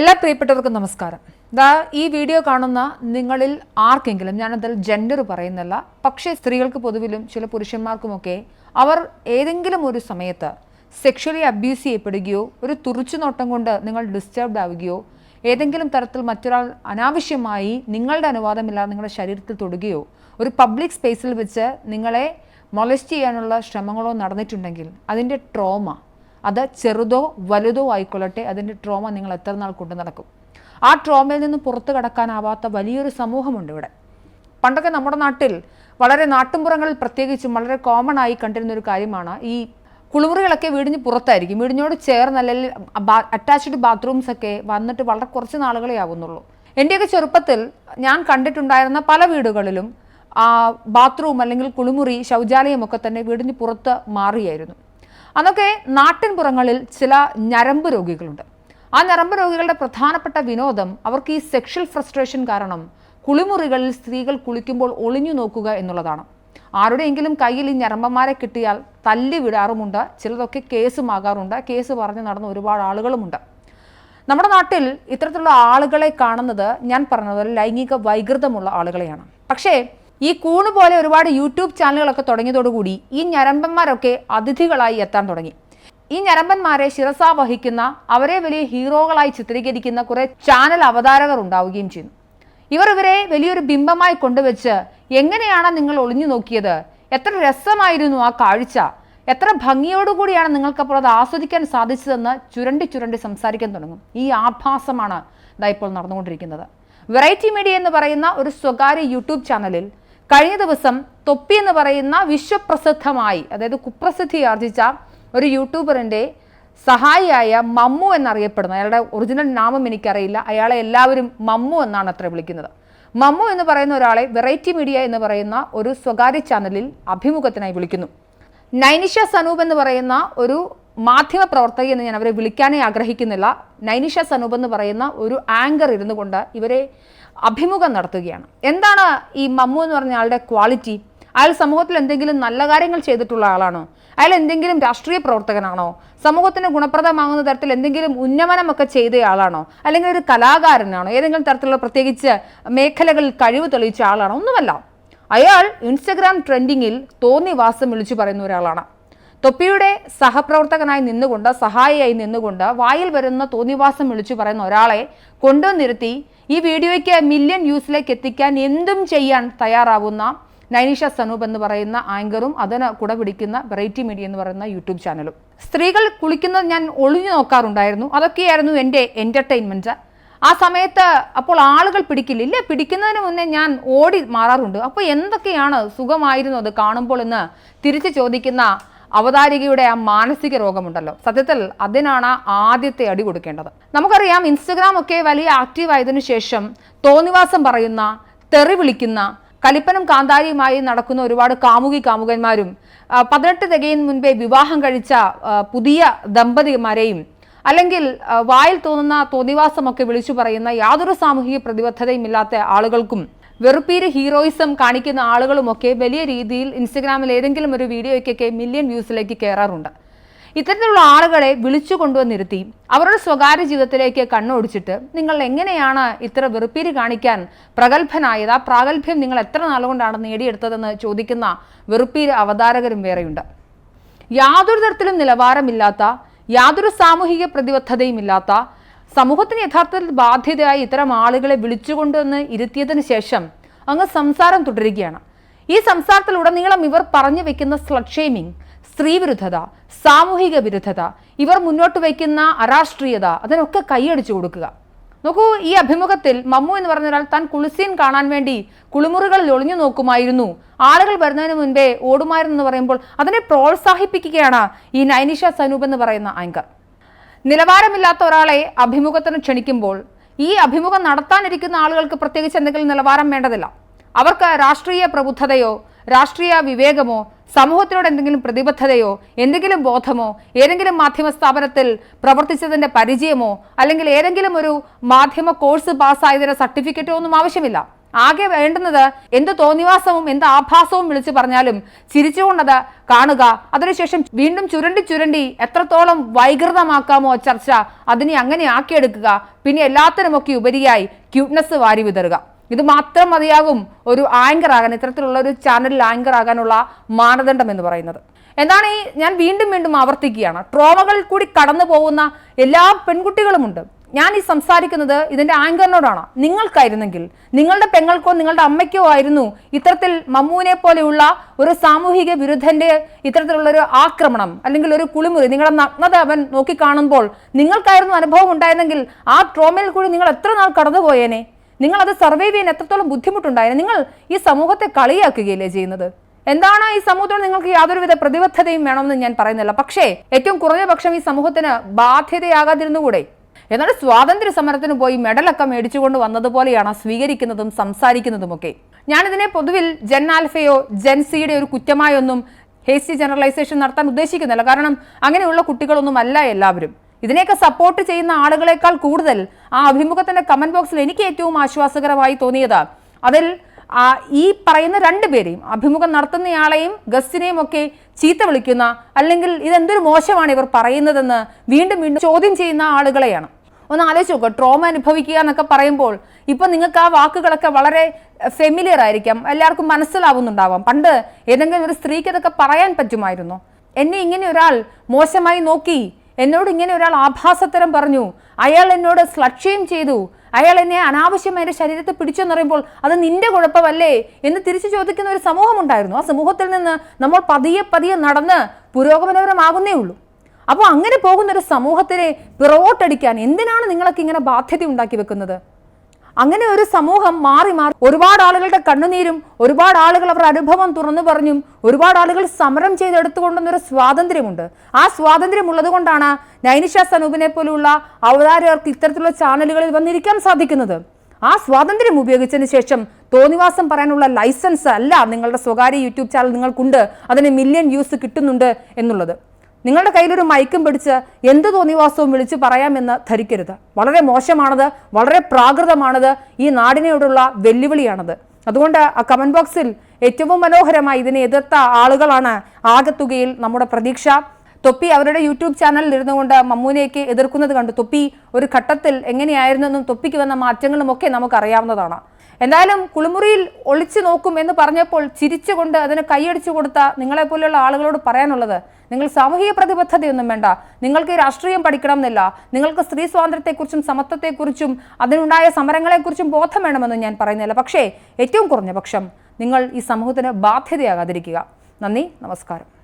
എല്ലാ പ്രിയപ്പെട്ടവർക്കും നമസ്കാരം. ദാ ഈ വീഡിയോ കാണുന്ന നിങ്ങളിൽ ആർക്കെങ്കിലും ഞാനതിൽ ജെൻഡർ പറയുന്നില്ല പക്ഷേ സ്ത്രീകൾക്ക് പൊതുവിലും ചില പുരുഷന്മാർക്കുമൊക്കെ അവർ ഏതെങ്കിലും ഒരു സമയത്ത് സെക്ഷലി അബ്യൂസ് ചെയ്യപ്പെടുകയോ ഒരു തുറിച്ചുനോട്ടം കൊണ്ട് നിങ്ങൾ ഡിസ്റ്റർബ്ഡ് ആവുകയോ ഏതെങ്കിലും തരത്തിൽ മറ്റൊരാൾ അനാവശ്യമായി നിങ്ങളുടെ അനുവാദമില്ലാതെ നിങ്ങളുടെ ശരീരത്തിൽ തൊടുകയോ ഒരു പബ്ലിക് സ്പേസിൽ വെച്ച് നിങ്ങളെ മൊലസ്റ്റ് ചെയ്യാനുള്ള ശ്രമങ്ങളോ നടന്നിട്ടുണ്ടെങ്കിൽ അതിന്റെ ട്രോമ അത് ചെറുതോ വലുതോ ആയിക്കൊള്ളട്ടെ അതിന്റെ ട്രോമ നിങ്ങൾ എത്ര നാൾ കൊണ്ടു നടക്കും. ആ ട്രോമയിൽ നിന്ന് പുറത്തു കടക്കാനാവാത്ത വലിയൊരു സമൂഹമുണ്ട് ഇവിടെ. പണ്ടൊക്കെ നമ്മുടെ നാട്ടിൽ വളരെ നാട്ടുമ്പുറങ്ങളിൽ പ്രത്യേകിച്ചും വളരെ കോമൺ ആയി കണ്ടിരുന്ന ഒരു കാര്യമാണ് ഈ കുളിമുറികളൊക്കെ വീടിന് പുറത്തായിരിക്കും. വീടിനോട് ചേർന്ന് അല്ലെങ്കിൽ അറ്റാച്ച്ഡ് ബാത്റൂംസ് ഒക്കെ വന്നിട്ട് വളരെ കുറച്ച് നാളുകളെ ആവുന്നുള്ളൂ. എന്റെയൊക്കെ ചെറുപ്പത്തിൽ ഞാൻ കണ്ടിട്ടുണ്ടായിരുന്ന പല വീടുകളിലും ബാത്റൂം അല്ലെങ്കിൽ കുളിമുറി ശൗചാലയമൊക്കെ തന്നെ വീടിന് പുറത്ത് മാറിയായിരുന്നു. അന്നൊക്കെ നാട്ടിൻപുറങ്ങളിൽ ചില ഞരമ്പ് രോഗികളുണ്ട്. ആ ഞരമ്പ് രോഗികളുടെ പ്രധാനപ്പെട്ട വിനോദം അവർക്ക് ഈ സെക്ഷൽ ഫ്രസ്ട്രേഷൻ കാരണം കുളിമുറികളിൽ സ്ത്രീകൾ കുളിക്കുമ്പോൾ ഒളിഞ്ഞു നോക്കുക എന്നുള്ളതാണ്. ആരുടെയെങ്കിലും കയ്യിൽ ഈ ഞരമ്പന്മാരെ കിട്ടിയാൽ തല്ലി വിടാറുമുണ്ട്. ചിലതൊക്കെ കേസുമാകാറുണ്ട്. കേസ് പറഞ്ഞ് നടന്ന ഒരുപാട് ആളുകളുമുണ്ട്. നമ്മുടെ നാട്ടിൽ ഇത്തരത്തിലുള്ള ആളുകളെ കാണുന്നത് ഞാൻ പറഞ്ഞതുപോലെ ലൈംഗിക വൈകൃതമുള്ള ആളുകളെയാണ്. പക്ഷേ ഈ കൂണ് പോലെ ഒരുപാട് യൂട്യൂബ് ചാനലുകളൊക്കെ തുടങ്ങിയതോടുകൂടി ഈ ഞരമ്പന്മാരൊക്കെ അതിഥികളായി എത്താൻ തുടങ്ങി. ഈ ഞരമ്പന്മാരെ ശിരസാ വഹിക്കുന്ന അവരെ വലിയ ഹീറോകളായി ചിത്രീകരിക്കുന്ന കുറേ ചാനൽ അവതാരകർ ഉണ്ടാവുകയും ചെയ്യുന്നു. ഇവർ ഇവരെ വലിയൊരു ബിംബമായി കൊണ്ടുവച്ച് എങ്ങനെയാണ് നിങ്ങൾ ഒളിഞ്ഞു നോക്കിയത്? എത്ര രസമായിരുന്നു ആ കാഴ്ച? എത്ര ഭംഗിയോടുകൂടിയാണ് നിങ്ങൾക്കപ്പോൾ അത് ആസ്വദിക്കാൻ സാധിച്ചതെന്ന് ചുരണ്ടി ചുരണ്ടി സംസാരിക്കാൻ തുടങ്ങും. ഈ ആഭാസമാണ് ഇതാ ഇപ്പോൾ നടന്നുകൊണ്ടിരിക്കുന്നത്. വെറൈറ്റി മീഡിയ എന്ന് പറയുന്ന ഒരു സ്വകാര്യ യൂട്യൂബ് ചാനലിൽ കഴിഞ്ഞ ദിവസം തൊപ്പി എന്ന് പറയുന്ന വിശ്വപ്രസിദ്ധമായി അതായത് കുപ്രസിദ്ധി ആർജിച്ച ഒരു യൂട്യൂബറിന്റെ സഹായിയായ മമ്മു എന്നറിയപ്പെടുന്ന. അയാളുടെ ഒറിജിനൽ നാമം എനിക്കറിയില്ല. അയാളെ എല്ലാവരും മമ്മു എന്നാണ് അത്ര വിളിക്കുന്നത്. മമ്മു എന്ന് പറയുന്ന ഒരാളെ വെറൈറ്റി മീഡിയ എന്ന് പറയുന്ന ഒരു സ്വകാര്യ ചാനലിൽ അഭിമുഖത്തിനായി വിളിക്കുന്നു. നൈനിഷ സനൂപ് എന്ന് പറയുന്ന ഒരു മാധ്യമ പ്രവർത്തക എന്ന് ഞാൻ അവരെ വിളിക്കാനേ ആഗ്രഹിക്കുന്നില്ല. നൈനിഷ സനൂപ് എന്ന് പറയുന്ന ഒരു ആങ്കർ ഇരുന്നു കൊണ്ട് ഇവരെ അഭിമുഖം നടത്തുകയാണ്. എന്താണ് ഈ മമ്മു എന്ന് പറഞ്ഞ ആളുടെ ക്വാളിറ്റി അയാൾ സമൂഹത്തിൽ എന്തെങ്കിലും നല്ല കാര്യങ്ങൾ ചെയ്തിട്ടുള്ള ആളാണോ? അയാൾ എന്തെങ്കിലും രാഷ്ട്രീയ പ്രവർത്തകനാണോ? സമൂഹത്തിന് ഗുണപ്രദമാകുന്ന തരത്തിൽ എന്തെങ്കിലും ഉന്നമനമൊക്കെ ചെയ്ത ആളാണോ? അല്ലെങ്കിൽ ഒരു കലാകാരനാണോ? ഏതെങ്കിലും തരത്തിലുള്ള പ്രത്യേകിച്ച് മേഖലകളിൽ കഴിവ് തെളിയിച്ച ആളാണോ? ഒന്നുമല്ല. അയാൾ ഇൻസ്റ്റഗ്രാം ട്രെൻഡിങ്ങിൽ തോന്നിവാസം വിളിച്ചു പറയുന്ന ഒരാളാണ്. തൊപ്പിയുടെ സഹപ്രവർത്തകനായി നിന്നുകൊണ്ട് സഹായിയായി നിന്നുകൊണ്ട് വായിൽ വരുന്ന തോന്നിവാസം വിളിച്ചു പറയുന്ന ഒരാളെ കൊണ്ടുവന്നിരുത്തി ഈ വീഡിയോയ്ക്ക് മില്യൺ വ്യൂസിലേക്ക് എത്തിക്കാൻ എന്തും ചെയ്യാൻ തയ്യാറാവുന്ന നൈനിഷ സനൂപ് എന്ന് പറയുന്ന ആങ്കറും അതിന് കുട പിടിക്കുന്ന വെറൈറ്റി മീഡിയ എന്ന് പറയുന്ന യൂട്യൂബ് ചാനലും. സ്ത്രീകൾ കുളിക്കുന്നത് ഞാൻ ഒളിഞ്ഞു നോക്കാറുണ്ടായിരുന്നു. അതൊക്കെയായിരുന്നു എന്റെ എന്റർടൈൻമെന്റ് ആ സമയത്ത് അപ്പോൾ ആളുകൾ പിടിക്കില്ല. ഇല്ല പിടിക്കുന്നതിന് മുന്നേ ഞാൻ ഓടി മാറാറുണ്ട്. അപ്പോൾ എന്തൊക്കെയാണ് സുഖമായിരുന്നു അത് കാണുമ്പോൾ എന്ന് തിരിച്ചു ചോദിക്കുന്ന അവതാരികയുടെ ആ മാനസിക രോഗമുണ്ടല്ലോ. സത്യത്തിൽ അതിനാണ് ആദ്യത്തെ അടി കൊടുക്കേണ്ടത്. നമുക്കറിയാം ഇൻസ്റ്റഗ്രാം ഒക്കെ വലിയ ആക്റ്റീവ് ആയതിനു ശേഷം തോന്നിവാസം പറയുന്ന തെറി വിളിക്കുന്ന കലിപ്പനും കാന്താരിയുമായി നടക്കുന്ന ഒരുപാട് കാമുകി കാമുകന്മാരും പതിനെട്ട് തികയും മുൻപേ വിവാഹം കഴിച്ച പുതിയ ദമ്പതിമാരെയും അല്ലെങ്കിൽ വായിൽ തോന്നുന്ന തോന്നിവാസമൊക്കെ വിളിച്ചു പറയുന്ന യാതൊരു സാമൂഹിക പ്രതിബദ്ധതയും ഇല്ലാത്ത ആളുകൾക്കും വെറുപ്പീര് ഹീറോയിസം കാണിക്കുന്ന ആളുകളുമൊക്കെ വലിയ രീതിയിൽ ഇൻസ്റ്റഗ്രാമിൽ ഏതെങ്കിലും ഒരു വീഡിയോയ്ക്കൊക്കെ മില്യൺ വ്യൂസിലേക്ക് കയറാറുണ്ട് ഇത്തരത്തിലുള്ള ആളുകളെ വിളിച്ചു കൊണ്ടുവന്നിരുത്തി അവരുടെ സ്വകാര്യ ജീവിതത്തിലേക്ക് കണ്ണോടിച്ചിട്ട് നിങ്ങൾ എങ്ങനെയാണ് ഇത്ര വെറുപ്പീര് കാണിക്കാൻ പ്രഗത്ഭനായത്? ആ പ്രാഗൽഭ്യം നിങ്ങൾ എത്ര നാളുകൊണ്ടാണ് നേടിയെടുത്തതെന്ന് ചോദിക്കുന്ന വെറുപ്പീര് അവതാരകരും വേറെയുണ്ട്. യാതൊരു തരത്തിലും നിലവാരമില്ലാത്ത യാതൊരു സാമൂഹിക പ്രതിബദ്ധതയും ഇല്ലാത്ത സമൂഹത്തിന് യഥാർത്ഥത്തിൽ ബാധ്യതയായി ഇത്തരം ആളുകളെ വിളിച്ചുകൊണ്ടുവന്ന് ഇരുത്തിയതിന് ശേഷം അങ്ങ് സംസാരം തുടരുകയാണ്. ഈ സംസാരത്തിലുടനീളം ഇവർ പറഞ്ഞു വെക്കുന്ന സ്ലഡ് സ്ത്രീവിരുദ്ധത സാമൂഹിക വിരുദ്ധത ഇവർ മുന്നോട്ട് വയ്ക്കുന്ന അരാഷ്ട്രീയത അതിനൊക്കെ കൈയടിച്ചു കൊടുക്കുക. നോക്കൂ ഈ അഭിമുഖത്തിൽ മമ്മു എന്ന് പറഞ്ഞ ഒരാൾ താൻ കുളിസീൻ കാണാൻ വേണ്ടി കുളിമുറികളിൽ ഒളിഞ്ഞു നോക്കുമായിരുന്നു. ആളുകൾ വരുന്നതിന് മുൻപേ ഓടുമായിരുന്നു എന്ന് പറയുമ്പോൾ അതിനെ പ്രോത്സാഹിപ്പിക്കുകയാണ് ഈ നൈനിഷ സനൂപ് എന്ന് പറയുന്ന ആങ്കർ. നിലവാരമില്ലാത്ത ഒരാളെ അഭിമുഖത്തിന് ക്ഷണിക്കുമ്പോൾ ഈ അഭിമുഖം നടത്താനിരിക്കുന്ന ആളുകൾക്ക് പ്രത്യേകിച്ച് എന്തെങ്കിലും നിലവാരം വേണ്ടതില്ല. അവർക്ക് രാഷ്ട്രീയ പ്രബുദ്ധതയോ രാഷ്ട്രീയ വിവേകമോ സമൂഹത്തിനോട് എന്തെങ്കിലും പ്രതിബദ്ധതയോ എന്തെങ്കിലും ബോധമോ ഏതെങ്കിലും മാധ്യമ സ്ഥാപനത്തിൽ പ്രവർത്തിച്ചതിന്റെ പരിചയമോ അല്ലെങ്കിൽ ഏതെങ്കിലും ഒരു മാധ്യമ കോഴ്സ് പാസ്സായതിന്റെ സർട്ടിഫിക്കറ്റോ ഒന്നും ആവശ്യമില്ല. ആകെ വേണ്ടുന്നത് എന്ത് തോന്നിവാസവും എന്ത് ആഭാസവും വിളിച്ചു പറഞ്ഞാലും ചിരിച്ചുകൊണ്ടത് കാണുക. അതിനുശേഷം വീണ്ടും ചുരണ്ടി ചുരണ്ടി എത്രത്തോളം വൈകൃതമാക്കാമോ ചർച്ച അതിനെ അങ്ങനെ ആക്കിയെടുക്കുക. പിന്നെ എല്ലാത്തിനുമൊക്കെ ഉപരിയായി ക്യൂട്ട്നെസ് വാരി വിതറുക. ഇത് മാത്രം മതിയാകും ഒരു ആങ്കർ ആകാൻ ഇത്തരത്തിലുള്ള ഒരു ചാനലിൽ ആങ്കർ ആകാനുള്ള മാനദണ്ഡം എന്ന് പറയുന്നത്. എന്താണ് ഈ ഞാൻ വീണ്ടും വീണ്ടും ആവർത്തിക്കുകയാണ്. ട്രോമകളിൽ കൂടി കടന്നു പോകുന്ന എല്ലാ പെൺകുട്ടികളുമുണ്ട്. ഞാൻ ഈ സംസാരിക്കുന്നത് ഇതിന്റെ ആങ്കറിനോടാണ്. നിങ്ങൾക്കായിരുന്നെങ്കിൽ നിങ്ങളുടെ പെങ്ങൾക്കോ നിങ്ങളുടെ അമ്മയ്ക്കോ ആയിരുന്നു ഇത്തരത്തിൽ മമ്മൂനെ പോലെയുള്ള ഒരു സാമൂഹിക വിരുദ്ധന്റെ ഇത്തരത്തിലുള്ള ഒരു ആക്രമണം അല്ലെങ്കിൽ ഒരു കുളിമുറി. നിങ്ങളുടെ നഗ്നത അവൻ നോക്കിക്കാണുമ്പോൾ നിങ്ങൾക്കായിരുന്നു അനുഭവം ഉണ്ടായിരുന്നെങ്കിൽ ആ ട്രോമയിൽ കൂടി നിങ്ങൾ എത്ര നാൾ കടന്നുപോയേനെ? നിങ്ങൾ അത് സർവൈവ് ചെയ്യാൻ എത്രത്തോളം ബുദ്ധിമുട്ടുണ്ടായിരുന്നു നിങ്ങൾ ഈ സമൂഹത്തെ കളിയാക്കുകയല്ലേ ചെയ്യുന്നത്? എന്താണ് ഈ സമൂഹത്തോട് നിങ്ങൾക്ക് യാതൊരുവിധ പ്രതിബദ്ധതയും വേണമെന്ന് ഞാൻ പറയുന്നില്ല. പക്ഷേ ഏറ്റവും കുറഞ്ഞ പക്ഷം ഈ സമൂഹത്തിന് ബാധ്യതയാകാതിരുന്നുകൂടെ? എന്നാൽ സ്വാതന്ത്ര്യ സമരത്തിന് പോയി മെഡലൊക്കെ മേടിച്ചുകൊണ്ട് വന്നതുപോലെയാണ് സ്വീകരിക്കുന്നതും സംസാരിക്കുന്നതുമൊക്കെ. ഞാനിതിനെ പൊതുവിൽ ജൻ ആൽഫയോ ജെൻസിയുടെ ഒരു കുറ്റമായൊന്നും ഹേസ്റ്റി ജനറലൈസേഷൻ നടത്താൻ ഉദ്ദേശിക്കുന്നില്ല. കാരണം അങ്ങനെയുള്ള കുട്ടികളൊന്നും അല്ല എല്ലാവരും. ഇതിനെയൊക്കെ സപ്പോർട്ട് ചെയ്യുന്ന ആളുകളെക്കാൾ കൂടുതൽ ആ അഭിമുഖത്തിന്റെ കമന്റ് ബോക്സിൽ എനിക്ക് ഏറ്റവും ആശ്വാസകരമായി തോന്നിയത് അതിൽ ഈ പറയുന്ന രണ്ടുപേരെയും അഭിമുഖം നടത്തുന്നയാളെയും ഗസ്റ്റിനെയും ഒക്കെ ചീത്ത വിളിക്കുന്ന അല്ലെങ്കിൽ ഇതെന്തൊരു മോശമാണ് ഇവർ പറയുന്നതെന്ന് വീണ്ടും വീണ്ടും ചോദ്യം ചെയ്യുന്ന ആളുകളെയാണ്. ഒന്ന് ആലോചിച്ച് നോക്കുക ട്രോമ അനുഭവിക്കുക എന്നൊക്കെ പറയുമ്പോൾ ഇപ്പൊ നിങ്ങൾക്ക് ആ വാക്കുകളൊക്കെ വളരെ ഫെമിലിയർ ആയിരിക്കാം. എല്ലാവർക്കും മനസ്സിലാവുന്നുണ്ടാവാം. പണ്ട് ഏതെങ്കിലും ഒരു സ്ത്രീക്ക് അതൊക്കെ പറയാൻ പറ്റുമായിരുന്നു. എന്നെ ഇങ്ങനെ ഒരാൾ മോശമായി നോക്കി എന്നോട് ഇങ്ങനെ ഒരാൾ ആഭാസത്തരം പറഞ്ഞു അയാൾ എന്നോട് സ്ലക്ഷ്യം ചെയ്തു അയാൾ എന്നെ അനാവശ്യമായ എന്റെ ശരീരത്തെ പിടിച്ചെന്ന് പറയുമ്പോൾ അത് നിന്റെ കുഴപ്പമല്ലേ എന്ന് തിരിച്ചു ചോദിക്കുന്ന ഒരു സമൂഹം ഉണ്ടായിരുന്നു ആ സമൂഹത്തിൽ നിന്ന് നമ്മൾ പതിയെ പതിയെ നടന്ന് പുരോഗമനപരമാകുന്നേ ഉള്ളൂ. അപ്പോൾ അങ്ങനെ പോകുന്ന ഒരു സമൂഹത്തിനെ പിറകോട്ടടിക്കാൻ എന്തിനാണ് നിങ്ങളൊക്കെ ഇങ്ങനെ ബാധ്യത ഉണ്ടാക്കി വെക്കുന്നത്? അങ്ങനെ ഒരു സമൂഹം മാറി മാറി ഒരുപാട് ആളുകളുടെ കണ്ണുനീരും ഒരുപാട് ആളുകൾ അവരുടെ അനുഭവം തുറന്നു പറഞ്ഞും ഒരുപാട് ആളുകൾ സമരം ചെയ്തെടുത്തുകൊണ്ടെന്നൊരു സ്വാതന്ത്ര്യമുണ്ട്. ആ സ്വാതന്ത്ര്യം ഉള്ളതുകൊണ്ടാണ് നൈനിഷ സനൂപിനെ പോലുള്ള അവതാരകർക്ക് ഇത്തരത്തിലുള്ള ചാനലുകളിൽ വന്നിരിക്കാൻ സാധിക്കുന്നത്. ആ സ്വാതന്ത്ര്യം ഉപയോഗിച്ചതിന് ശേഷം തോന്നിവാസം പറയാനുള്ള ലൈസൻസ് അല്ല നിങ്ങളുടെ സ്വകാര്യ യൂട്യൂബ് ചാനൽ നിങ്ങൾക്കുണ്ട്. അതിന് മില്യൺ വ്യൂസ് കിട്ടുന്നുണ്ട് എന്നുള്ളത്. നിങ്ങളുടെ കയ്യിലൊരു മയക്കും പിടിച്ച് എന്ത് തോന്നിവാസവും വിളിച്ചു പറയാമെന്ന് ധരിക്കരുത്. വളരെ മോശമാണത് വളരെ പ്രാകൃതമാണത് ഈ നാടിനോടുള്ള വെല്ലുവിളിയാണത്. അതുകൊണ്ട് ആ കമന്റ് ബോക്സിൽ ഏറ്റവും മനോഹരമായി ഇതിനെ എതിർത്ത ആളുകളാണ് ആകത്തുകയിൽ നമ്മുടെ പ്രതീക്ഷ. തൊപ്പി അവരുടെ യൂട്യൂബ് ചാനലിൽ ഇരുന്നുകൊണ്ട് മമ്മൂനെയൊക്കെ എതിർക്കുന്നത് കണ്ടു തൊപ്പി ഒരു ഘട്ടത്തിൽ എങ്ങനെയായിരുന്നെന്നും തൊപ്പിക്ക് വന്ന മാറ്റങ്ങളും ഒക്കെ നമുക്കറിയാവുന്നതാണ്. എന്തായാലും കുളിമുറിയിൽ ഒളിച്ചു നോക്കും എന്ന് പറഞ്ഞപ്പോൾ ചിരിച്ചുകൊണ്ട് അതിന് കൈയടിച്ചു കൊടുത്ത നിങ്ങളെപ്പോലെയുള്ള ആളുകളോട് പറയാനുള്ളത് നിങ്ങൾ സാമൂഹിക പ്രതിബദ്ധതയൊന്നും വേണ്ട. നിങ്ങൾക്ക് രാഷ്ട്രീയം പഠിക്കണം എന്നില്ല നിങ്ങൾക്ക് സ്ത്രീ സ്വാതന്ത്ര്യത്തെക്കുറിച്ചും സമത്വത്തെക്കുറിച്ചും അതിനുണ്ടായ സമരങ്ങളെക്കുറിച്ചും ബോധം വേണമെന്ന് ഞാൻ പറയുന്നില്ല. പക്ഷേ ഏറ്റവും കുറഞ്ഞ പക്ഷം നിങ്ങൾ ഈ സമൂഹത്തിന് ബാധ്യതയാകാതിരിക്കുക. നന്ദി നമസ്കാരം.